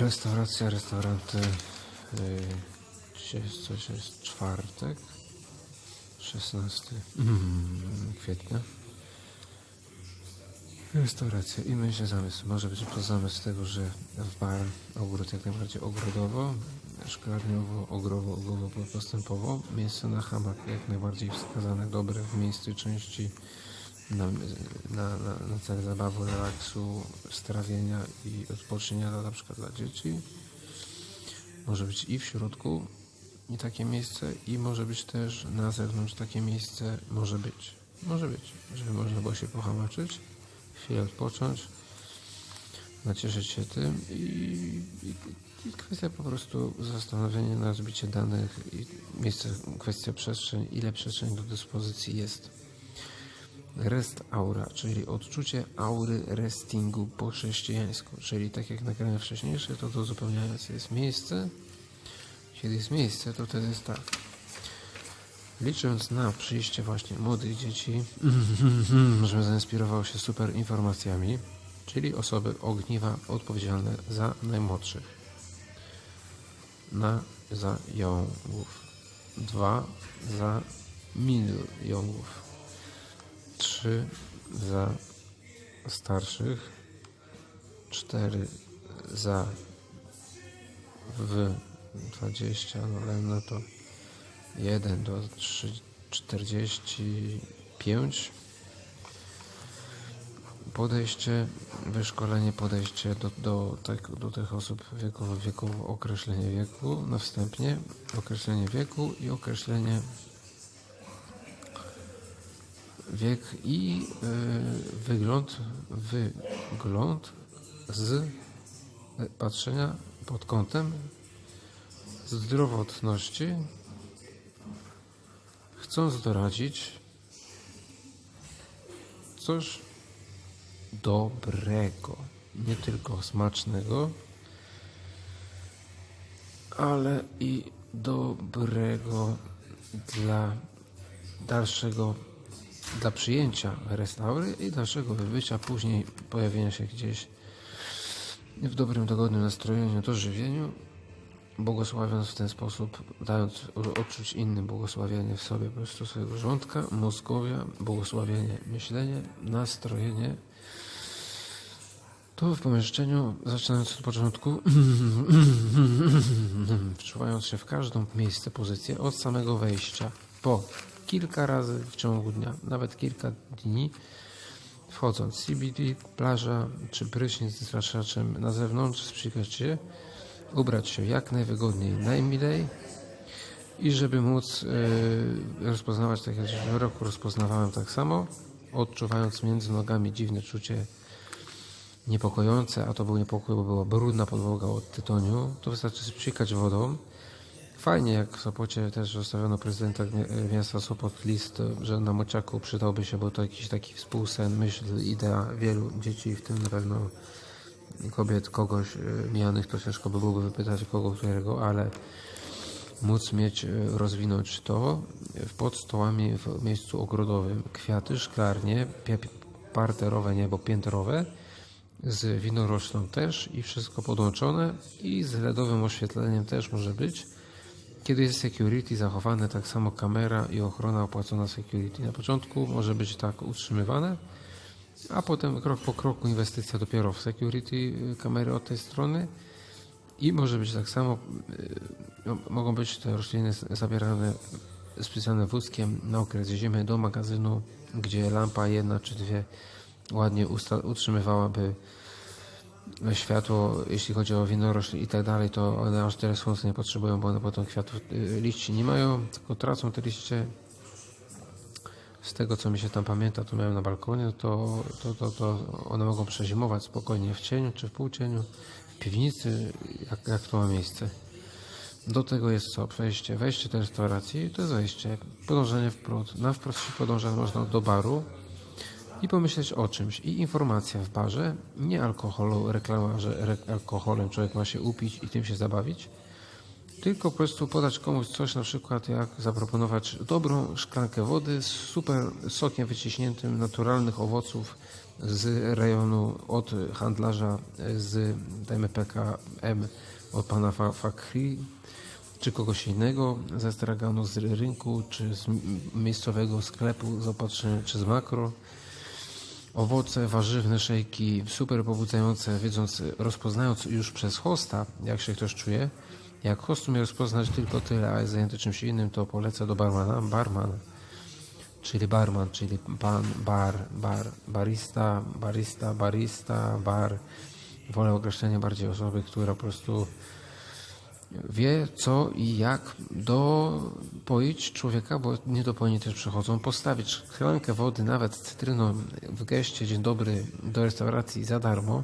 Restauracja, restauranty. Dzisiaj jest coś, jest czwartek. 16 mm, kwietnia. Restauracja i myślę zamysł. Może być to zamysł tego, że w bar ogród jak najbardziej ogrodowo, szklarniowo, ogrowo, ogrowo postępowo. Miejsce na hamak jak najbardziej wskazane, dobre w miejscu części na, na, na, cel zabawy, relaksu, strawienia i odpocznienia dla, na przykład dla dzieci. Może być i w środku i takie miejsce i może być też na zewnątrz takie miejsce może być. Może być, żeby można było się pohamaczyć, chwilę odpocząć, nacieszyć się tym i, i, i kwestia po prostu zastanowienia na zbicie danych i miejsce, kwestia przestrzeń, ile przestrzeń do dyspozycji jest. Rest aura, czyli odczucie aury restingu po chrześcijańsku, czyli tak jak nagrałem wcześniejsze, to to uzupełniające jest miejsce. Kiedy jest miejsce, to wtedy jest tak. Licząc na przyjście właśnie młodych dzieci, żebym zainspirował się super informacjami, czyli osoby ogniwa odpowiedzialne za najmłodszych. Na za jągów. Dwa za middle jągów. Trzy za starszych. Cztery za w 20, no no to 1 do 3, 45 podejście, wyszkolenie, podejście do, do, tak, do tych osób wiekowo, wiekowo, określenie wieku na wstępnie, określenie wieku i określenie wiek i y, wygląd, wygląd z patrzenia pod kątem zdrowotności, chcąc doradzić coś dobrego, nie tylko smacznego, ale i dobrego dla dalszego, dla przyjęcia restaury i dalszego wybycia, później pojawienia się gdzieś w dobrym, dogodnym nastrojeniu, dożywieniu, błogosławiąc w ten sposób, dając odczuć innym błogosławienie w sobie po prostu swojego żołądka, mózgowia, błogosławienie myślenie, nastrojenie. To w pomieszczeniu, zaczynając od początku, wczuwając się w każdą miejsce, pozycję od samego wejścia, po kilka razy w ciągu dnia, nawet kilka dni, wchodząc CBD, plaża czy prysznic z straszaczem na zewnątrz, sprzykać się, ubrać się jak najwygodniej, najmilej i żeby móc yy, rozpoznawać, tak jak w roku rozpoznawałem tak samo, odczuwając między nogami dziwne czucie niepokojące, a to był niepokój, bo była brudna podłoga od tytoniu, to wystarczy sprzykać wodą. Fajnie, jak w Sopocie też zostawiono prezydenta mi- miasta Sopot list, że na Mociaku przydałby się, bo to jakiś taki współsen, myśl, idea wielu dzieci, w tym na pewno kobiet, kogoś y, mijanych, to ciężko by byłoby wypytać kogo, którego, ale móc mieć, rozwinąć to pod stołami w miejscu ogrodowym. Kwiaty, szklarnie, parterowe, niebo piętrowe, z winoroślą też i wszystko podłączone i z LEDowym oświetleniem też może być. Kiedy jest security zachowane, tak samo kamera i ochrona opłacona security. Na początku może być tak utrzymywane, a potem krok po kroku inwestycja dopiero w security y, kamery od tej strony i może być tak samo, y, no, mogą być te rośliny zabierane specjalnym wózkiem na okres zimy do magazynu, gdzie lampa jedna czy dwie ładnie utrzymywałaby światło, jeśli chodzi o winorośl i tak dalej, to one aż tyle słońca nie potrzebują, bo one potem kwiatów, y, liści nie mają, tylko tracą te liście. Z tego, co mi się tam pamięta, to miałem na balkonie, to, to, to, to one mogą przezimować spokojnie w cieniu czy w półcieniu, w piwnicy, jak, jak to ma miejsce. Do tego jest co? Wejście. Wejście do restauracji to jest wejście. Podążanie wprost. Na wprost się podąża można do baru i pomyśleć o czymś. I informacja w barze, nie alkoholu, reklama, że alkoholem człowiek ma się upić i tym się zabawić, tylko po prostu podać komuś coś, na przykład jak zaproponować dobrą szklankę wody z super sokiem wyciśniętym naturalnych owoców z rejonu od handlarza z dajmy PKM od pana Fa- Fakri czy kogoś innego ze straganu z rynku czy z miejscowego sklepu zaopatrzenia czy z makro owoce, warzywne szejki, super pobudzające, wiedząc, rozpoznając już przez hosta, jak się ktoś czuje. Jak host umie rozpoznać tylko tyle, a jest zajęty czymś innym, to polecę do barmana. Barman, czyli barman, czyli pan, bar, bar, barista, barista, barista, bar. Wolę określenie bardziej osoby, która po prostu wie co i jak dopoić człowieka, bo niedopojeni też przychodzą, postawić szklankę wody, nawet cytryną w geście dzień dobry do restauracji za darmo.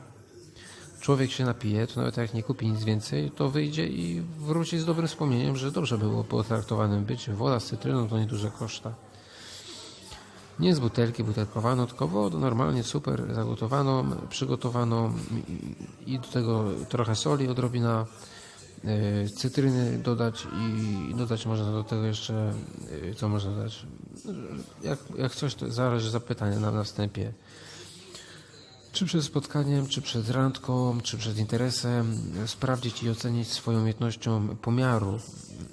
Człowiek się napije, to nawet jak nie kupi nic więcej, to wyjdzie i wróci z dobrym wspomnieniem, że dobrze było potraktowanym być. Woda z cytryną to nieduże koszta. Nie z butelki butelkowano, tylko wodę normalnie super zagotowaną, przygotowaną i do tego trochę soli, odrobina cytryny dodać i dodać można do tego jeszcze, e, co można dodać? Jak, jak coś, to zależy zapytanie na, na wstępie. Czy przed spotkaniem, czy przed randką, czy przed interesem sprawdzić i ocenić swoją umiejętnością pomiaru,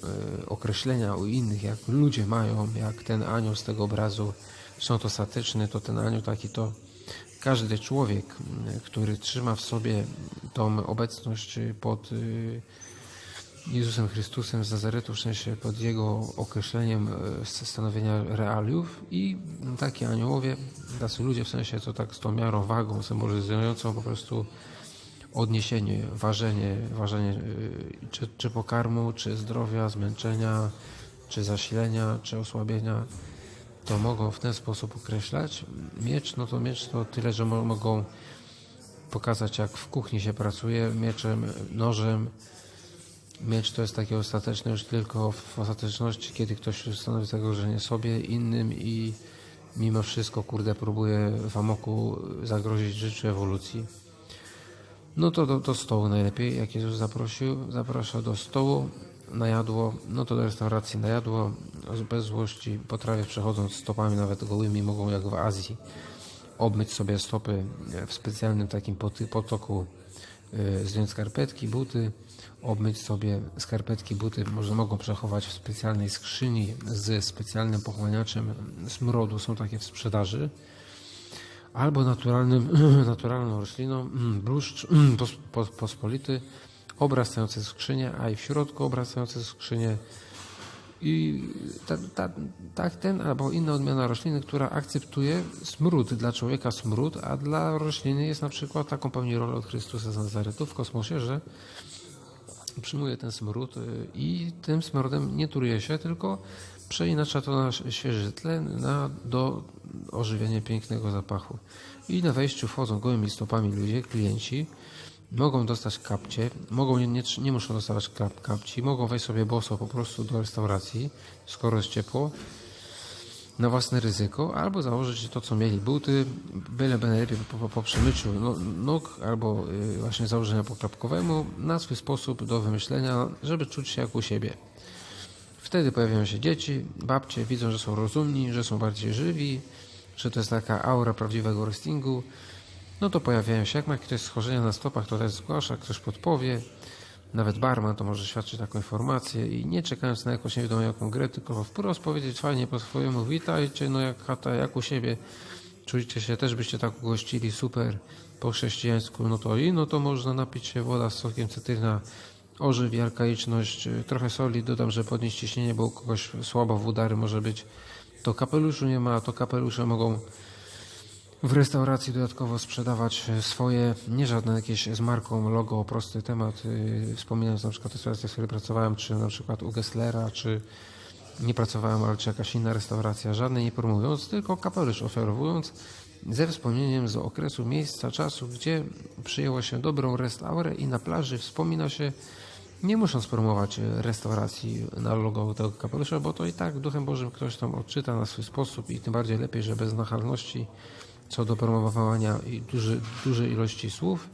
e, określenia u innych, jak ludzie mają, jak ten anioł z tego obrazu, są to statyczny, to ten anioł taki to każdy człowiek, który trzyma w sobie tą obecność pod y, Jezusem Chrystusem z Nazaretu, w sensie pod Jego określeniem e, stanowienia realiów i takie aniołowie, tacy ludzie w sensie to tak z tą miarą, wagą symbolizującą po prostu odniesienie, ważenie, ważenie y, czy, czy pokarmu, czy zdrowia, zmęczenia, czy zasilenia, czy osłabienia, to mogą w ten sposób określać. Miecz, no to miecz to tyle, że mo- mogą pokazać jak w kuchni się pracuje mieczem, nożem, Miecz to jest takie ostateczne już tylko w ostateczności, kiedy ktoś stanowi zagrożenie sobie, innym i mimo wszystko, kurde, próbuje w amoku zagrozić życiu ewolucji. No to do, stołu najlepiej, jak Jezus zaprosił, zaprasza do stołu na jadło, no to do restauracji na jadło, bez złości, potrawie przechodząc stopami nawet gołymi, mogą jak w Azji obmyć sobie stopy w specjalnym takim potoku, y, zdjąć skarpetki, buty, obmyć sobie skarpetki, buty, może mogą przechować w specjalnej skrzyni ze specjalnym pochłaniaczem smrodu, są takie w sprzedaży, albo naturalnym, naturalną rośliną, mm, bluszcz mm, pos, pos, pospolity, obrastający skrzynię, a i w środku obrastający skrzynię i ta, ta, tak ten albo inna odmiana rośliny, która akceptuje smród. Dla człowieka smród, a dla rośliny jest na przykład taką pełni rolę od Chrystusa z Nazaretu w kosmosie, że przyjmuje ten smród y, i tym smrodem nie turuje się, tylko przeinacza to na świeży tlen na, do ożywienia pięknego zapachu. I na wejściu wchodzą gołymi stopami ludzie, klienci, mogą dostać kapcie, mogą nie, nie, nie muszą dostawać kap, kapci, mogą wejść sobie boso po prostu do restauracji, skoro jest ciepło, na własne ryzyko, albo założyć to, co mieli buty, byleby najlepiej po, po, po przemyciu no- nóg, albo y, właśnie założenia poklapkowemu, na swój sposób do wymyślenia, żeby czuć się jak u siebie. Wtedy pojawiają się dzieci, babcie, widzą, że są rozumni, że są bardziej żywi, że to jest taka aura prawdziwego wrestlingu. No to pojawiają się, jak ma ktoś schorzenia na stopach, to też zgłasza, ktoś podpowie. Nawet barman to może świadczyć taką informację i nie czekając na jakąś niewiadomą jaką grę, tylko wprost powiedzieć fajnie po swojemu, witajcie, no jak chata, jak u siebie, czujcie się, też byście tak ugościli, super, po chrześcijańsku, no to i no to można napić się woda z sokiem cytryna, ożywi arkaiczność, trochę soli, dodam, że podnieść ciśnienie, bo u kogoś słabo w udary może być, to kapeluszu nie ma, to kapelusze mogą w restauracji dodatkowo sprzedawać swoje, nie żadne jakieś z marką, logo, prosty temat. Yy, Wspominając na przykład restaurację, w której pracowałem, czy na przykład u Gesslera, czy nie pracowałem, ale czy jakaś inna restauracja, żadnej nie promując, tylko kapelusz oferowując ze wspomnieniem z okresu, miejsca, czasu, gdzie przyjęło się dobrą restaurę i na plaży wspomina się, nie musząc promować restauracji na logo tego kapelusza, bo to i tak duchem Bożym ktoś tam odczyta na swój sposób i tym bardziej lepiej, że bez nachalności co do promowania duży, dużej ilości słów,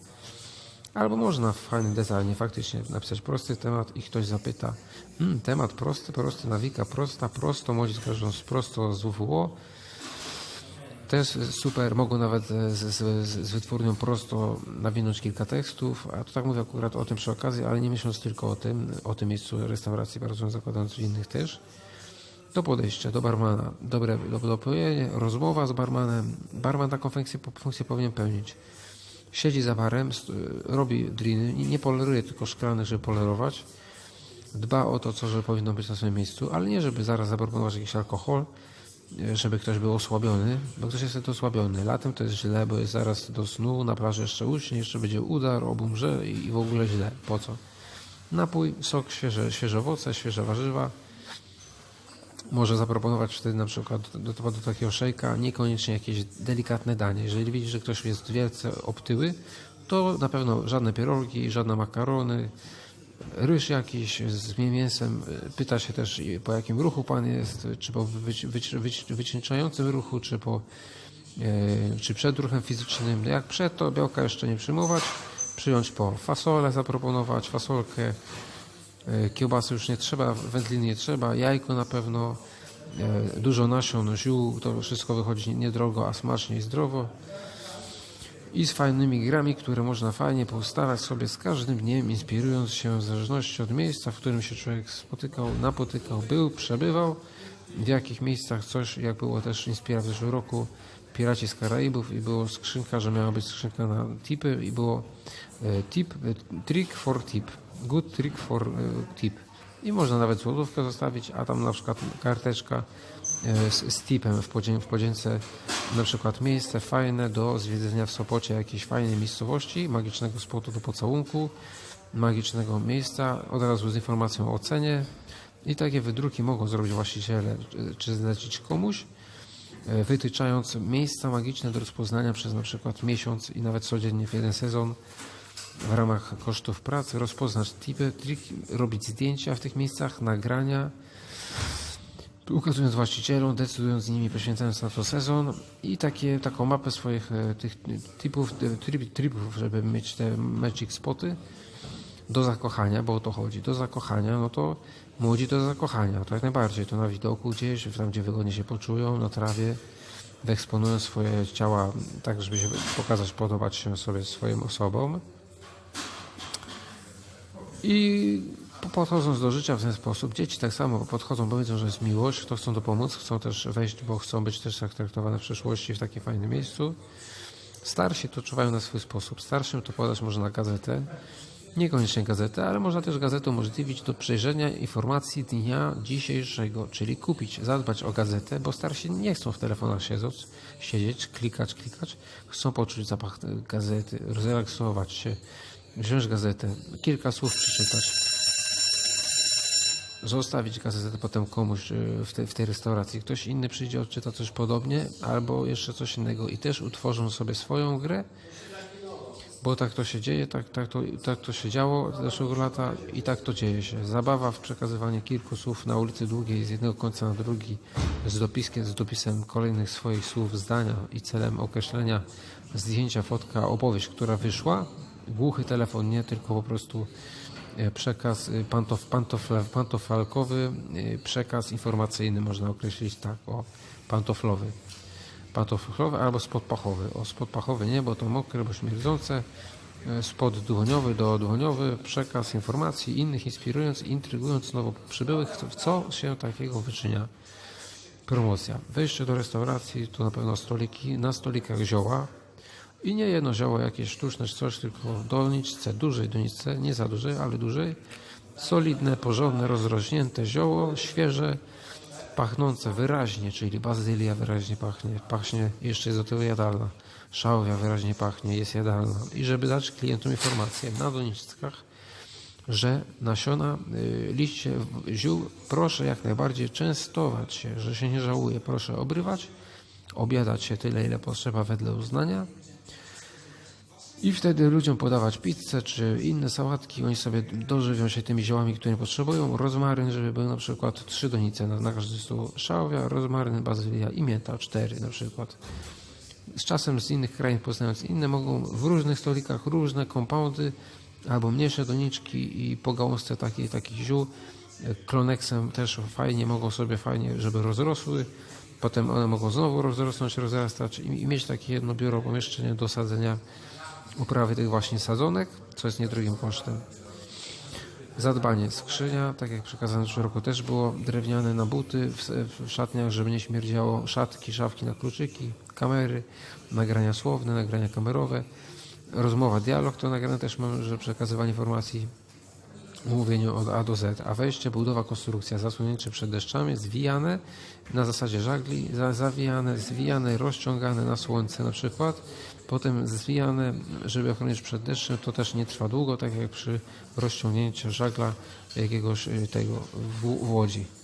Albo można w fajnym designie faktycznie napisać prosty temat i ktoś zapyta, hmm, temat prosty, prosty, nawika prosta, prosto, młodzi każą prosto z WWO. Też super, mogą nawet z, z, z z wytwórnią prosto nawinąć kilka tekstów, a to tak mówię akurat o tym przy okazji, ale nie myśląc tylko o tym, o tym miejscu restauracji, bardzo zakładając innych też. Do podejścia do barmana, dobre do, do pojęcia, rozmowa z barmanem. Barman taką funkcję, funkcję powinien pełnić. Siedzi za barem, robi driny, nie- poleruje tylko szklanych, żeby polerować. Dba o to, co że powinno być na swoim miejscu, ale nie żeby zaraz zaproponować jakiś alkohol, żeby ktoś był osłabiony, bo ktoś jest wtedy osłabiony. Latem to jest źle, bo jest zaraz do snu, na plaży jeszcze uśnie, jeszcze będzie udar, obumrze i w ogóle źle. Po co? Napój, sok, świeże, świeże owoce, świeże warzywa, może zaproponować wtedy na przykład do, do, do takiego szejka niekoniecznie jakieś delikatne danie. Jeżeli widzisz, że ktoś jest wielce obtyły, to na pewno żadne pierogi, żadne makarony, ryż jakiś z mięsem. Pyta się też po jakim ruchu pan jest, czy po wyci- wyci- wyci- wycieńczającym ruchu, czy po e, czy przed ruchem fizycznym. Jak przed, to białka jeszcze nie przyjmować. Przyjąć po fasolę, zaproponować fasolkę, E, Kiełbasy już nie trzeba, wędliny nie trzeba, jajko na pewno, e, dużo nasion, ziół, to wszystko wychodzi niedrogo, a smacznie i zdrowo. I z fajnymi grami, które można fajnie poustalać sobie z każdym dniem, inspirując się w zależności od miejsca, w którym się człowiek spotykał, napotykał, był, przebywał, w jakich miejscach coś, jak było też inspira w zeszłym roku, Piraci z Karaibów i było skrzynka, że miała być skrzynka na tipy i było e, tip, e, trick for tip, good trick for e, tip. I można nawet złotówkę zostawić, a tam na przykład karteczka e, z, z tipem w, podzień, w podzięce, na przykład miejsce fajne do zwiedzenia w Sopocie, jakiejś fajnej miejscowości, magicznego spotu do pocałunku, magicznego miejsca, od razu z informacją o cenie. I takie wydruki mogą zrobić właściciele, czy- czy zlecić komuś e, wytyczając miejsca magiczne do rozpoznania przez na przykład miesiąc i nawet codziennie w jeden sezon w ramach kosztów pracy, rozpoznać tipy, triki, robić zdjęcia w tych miejscach, nagrania, ukazując właścicielom, decydując z nimi, poświęcając na to sezon. I takie, taką mapę swoich e, tych typów, e, trip, tripów, żeby mieć te magic spoty. Do zakochania, bo o to chodzi, do zakochania, no to młodzi do zakochania, to jak najbardziej, to na widoku gdzieś, tam gdzie wygodnie się poczują, na trawie, wyeksponują swoje ciała tak, żeby się pokazać, podobać się sobie swoim osobom i po- podchodząc do życia w ten sposób, dzieci tak samo podchodzą, bo wiedzą, że jest miłość, to chcą to pomóc, chcą też wejść, bo chcą być też tak traktowane w przyszłości w takim fajnym miejscu. Starsi to czuwają na swój sposób. Starszym to podać można gazetę, niekoniecznie gazetę, ale można też gazetę umożliwić do przejrzenia informacji dnia dzisiejszego, czyli kupić, zadbać o gazetę, bo starsi nie chcą w telefonach siedząc, siedzieć, klikać, klikać, chcą poczuć zapach gazety, zrelaksować się, wziąć gazetę, kilka słów przeczytać zostawić gazetę potem komuś y, w, te, w tej restauracji. Ktoś inny przyjdzie, odczyta coś podobnie, albo jeszcze coś innego i też utworzą sobie swoją grę, bo tak to się dzieje, tak, tak, to, tak to się działo zeszłego lata i tak to dzieje się. Zabawa w przekazywanie kilku słów na ulicy Długiej z jednego końca na drugi z dopiskiem, z dopisem kolejnych swoich słów, zdania i celem określenia zdjęcia, fotka, opowieść, która wyszła. Głuchy telefon, nie tylko po prostu e, przekaz e, pantof, pantofle, pantofalkowy, e, przekaz informacyjny można określić tak, o pantoflowy. Pantoflowy albo spodpachowy. O spodpachowy nie, bo to mokre, bo śmierdzące. Spod dłoniowy do dłoniowy, przekaz informacji innych, inspirując, intrygując nowo przybyłych, w co się takiego wyczynia. Promocja. Wejście do restauracji to na pewno stoliki, na stolikach zioła i nie jedno zioło jakieś sztuczne czy coś, tylko w doniczce, dużej doniczce, nie za dużej, ale dużej, solidne, porządne, rozrośnięte zioło, świeże, pachnące wyraźnie, czyli bazylia wyraźnie pachnie, pachnie, jeszcze jest do tego jadalna, szałwia wyraźnie pachnie, jest jadalna. I żeby dać klientom informację na doniczkach, że nasiona, y, liście ziół proszę jak najbardziej częstować się, że się nie żałuje, proszę obrywać, obiadać się tyle, ile potrzeba wedle uznania i wtedy ludziom podawać pizzę czy inne sałatki, oni sobie dożywią się tymi ziołami, które potrzebują, rozmaryn, żeby był na przykład trzy donice na, na każdy stół, szałwia, rozmaryn, bazylia i mięta, cztery na przykład. z czasem z innych krain poznając inne, mogą w różnych stolikach różne kompoundy albo mniejsze doniczki i po gałązce takiej, takich ziół. Kloneksem też fajnie mogą sobie fajnie, żeby rozrosły. Potem one mogą znowu rozrosnąć, rozrastać i mieć takie jedno biuro pomieszczenie do sadzenia uprawy tych właśnie sadzonek, co jest niedrogim kosztem. Zadbanie. Skrzynia, tak jak przekazane w roku też było, drewniane na buty w, w szatniach, żeby nie śmierdziało, szatki, szafki na kluczyki, kamery, nagrania słowne, nagrania kamerowe, rozmowa, dialog to nagrane też mam, że przekazywanie informacji mówieniu od A do Z, a wejście, budowa, konstrukcja, zasłonięcie przed deszczami, zwijane na zasadzie żagli, za, zawijane, zwijane, rozciągane na słońce na przykład, potem zwijane, żeby ochronić przed deszczem, to też nie trwa długo, tak jak przy rozciągnięciu żagla jakiegoś y, tego w, w łodzi.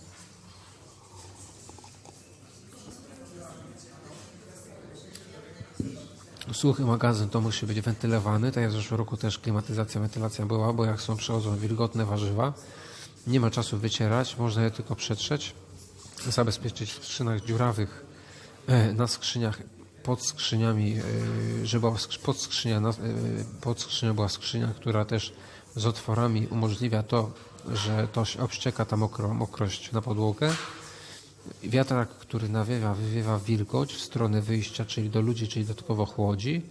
Suchy magazyn to musi być wentylowany, tak jak w zeszłym roku też klimatyzacja, wentylacja była, bo jak są przychodzą wilgotne warzywa, nie ma czasu wycierać, można je tylko przetrzeć, zabezpieczyć w skrzynach dziurawych, e, na skrzyniach, pod skrzyniami, e, żeby pod, skrzynia, e, pod skrzynią była skrzynia, która też z otworami umożliwia to, że to się obścieka ta mokro, mokrość na podłogę. Wiatrak, który nawiewa, wywiewa wilgoć w stronę wyjścia, czyli do ludzi, czyli dodatkowo chłodzi.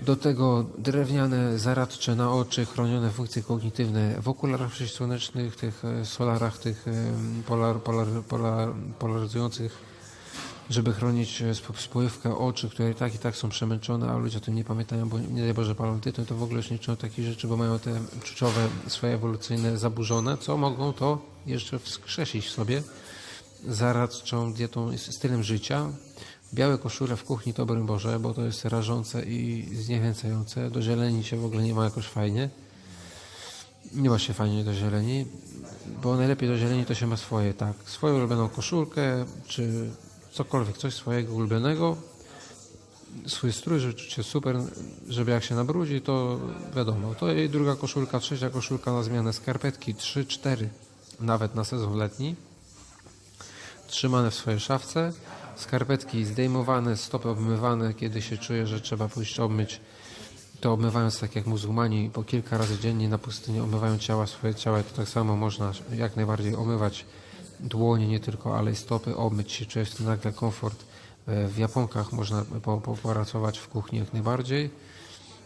Do tego drewniane zaradcze na oczy, chronione funkcje kognitywne w okularach przeciwsłonecznych, tych e, solarach, tych em, polar, polar, polar, polaryzujących, żeby chronić e, sp- spływkę oczy, które i tak i tak są przemęczone, a ludzie o tym nie pamiętają, bo nie daj Boże palą tytoń, to w ogóle już nie czują takich rzeczy, bo mają te czuciowe swoje ewolucyjne zaburzone, co mogą to jeszcze wskrzesić w sobie zaradczą dietą, stylem życia. Białe koszule w kuchni to broń Boże, bo to jest rażące i zniechęcające. Do zieleni się w ogóle nie ma jakoś fajnie. Nie ma się fajnie do zieleni, bo najlepiej do zieleni to się ma swoje, tak. Swoją ulubioną koszulkę, czy cokolwiek, coś swojego ulubionego. Swój strój, żeby czuć się super, żeby jak się nabrudzi, to wiadomo. To jej druga koszulka, trzecia koszulka na zmianę, skarpetki, trzy, cztery, nawet na sezon letni trzymane w swojej szafce, skarpetki zdejmowane, stopy obmywane, kiedy się czuje, że trzeba pójść obmyć, to obmywając tak jak muzułmani po kilka razy dziennie na pustyni obmywają ciała, swoje ciała, to tak samo można jak najbardziej omywać dłonie nie tylko, ale i stopy, obmyć się, czuje w nagle komfort. E, W Japonkach. Można po, po, popracować w kuchni jak najbardziej,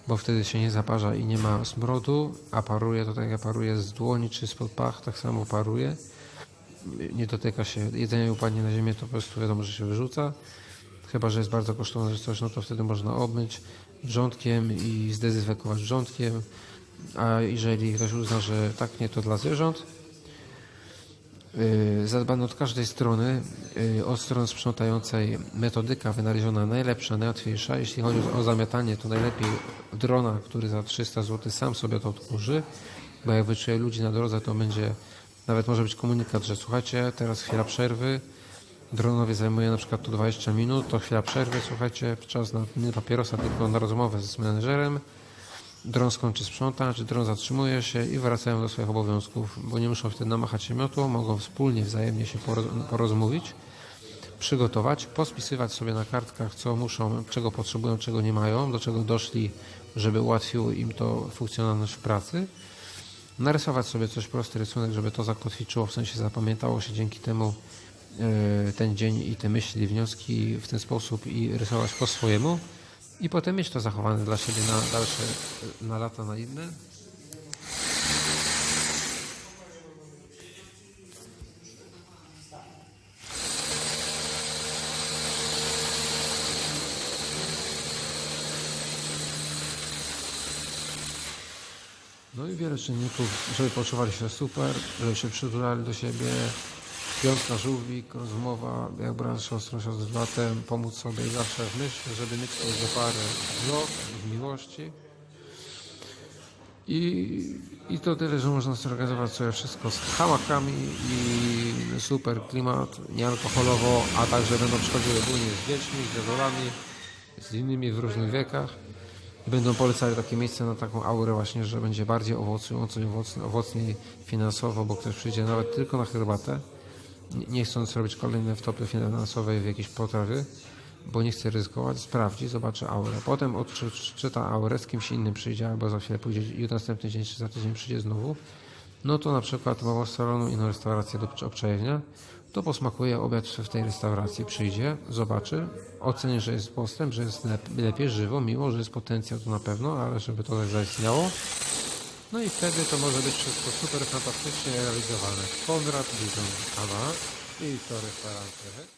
bo wtedy się nie zaparza i nie ma smrodu, a paruje to tak jak paruje z dłoni czy spod pach, tak samo paruje nie dotyka się jedzenia i upadnie na ziemię, to po prostu wiadomo, że się wyrzuca. Chyba, że jest bardzo kosztowne że coś, no to wtedy można obmyć wrzątkiem i zdezynfekować wrzątkiem. A jeżeli ktoś uzna, że tak nie, to dla zwierząt. Yy, Zadbano od każdej strony, yy, od strony sprzątającej metodyka wynaleziona najlepsza, najłatwiejsza. Jeśli chodzi o zamiatanie, to najlepiej drona, który za 300 zł sam sobie to odkurzy, bo jak wyczuje ludzi na drodze, to będzie nawet może być komunikat, że słuchajcie, teraz chwila przerwy. Dronowie zajmuje na przykład tu 20 minut, to chwila przerwy, słuchajcie, czas na nie papierosa, tylko na rozmowę z menedżerem. Dron skończy sprzątać, dron zatrzymuje się i wracają do swoich obowiązków, bo nie muszą wtedy namachać się miotło, mogą wspólnie, wzajemnie się poroz- porozmówić, przygotować, pospisywać sobie na kartkach, co muszą, czego potrzebują, czego nie mają, do czego doszli, żeby ułatwiło im to funkcjonalność w pracy narysować sobie coś prosty rysunek, żeby to zakotwiczyło, w sensie zapamiętało się dzięki temu e, ten dzień i te myśli, wnioski w ten sposób i rysować po swojemu i potem mieć to zachowane dla siebie na dalsze, na lata, na inne. No i wiele czynników, żeby poczuwali się super, żeby się przytulali do siebie. Piątka, żółwik, rozmowa, jak brat siostrą, siostry z bratem, pomóc sobie zawsze w myśl, żeby mieć to do pary w w miłości. I, I to tyle, że można zorganizować sobie wszystko z hałakami i super klimat, niealkoholowo, a także będą przychodziły ogólnie z dziećmi, z dziadolami, z innymi w różnych wiekach. Będą polecali takie miejsce na taką aurę właśnie, że będzie bardziej owocująco i owocnie, owocniej finansowo, bo ktoś przyjdzie nawet tylko na herbatę, nie- chcąc robić kolejne wtopy finansowe w jakieś potrawy, bo nie chce ryzykować, sprawdzi, zobaczy aurę. Potem odczyta aurę, z kimś innym przyjdzie, albo za chwilę pójdzie i następny dzień, czy za tydzień przyjdzie znowu. No to na przykład ma salonu inną restaurację do obczajenia, to posmakuje obiad w tej restauracji, przyjdzie, zobaczy, oceni, że jest postęp, że jest lep- lepiej, żywo, miło, że jest potencjał to na pewno, ale żeby to tak zaistniało. No i wtedy to może być wszystko super fantastycznie realizowane. Konrad Bizon, Kawa i to restauracja.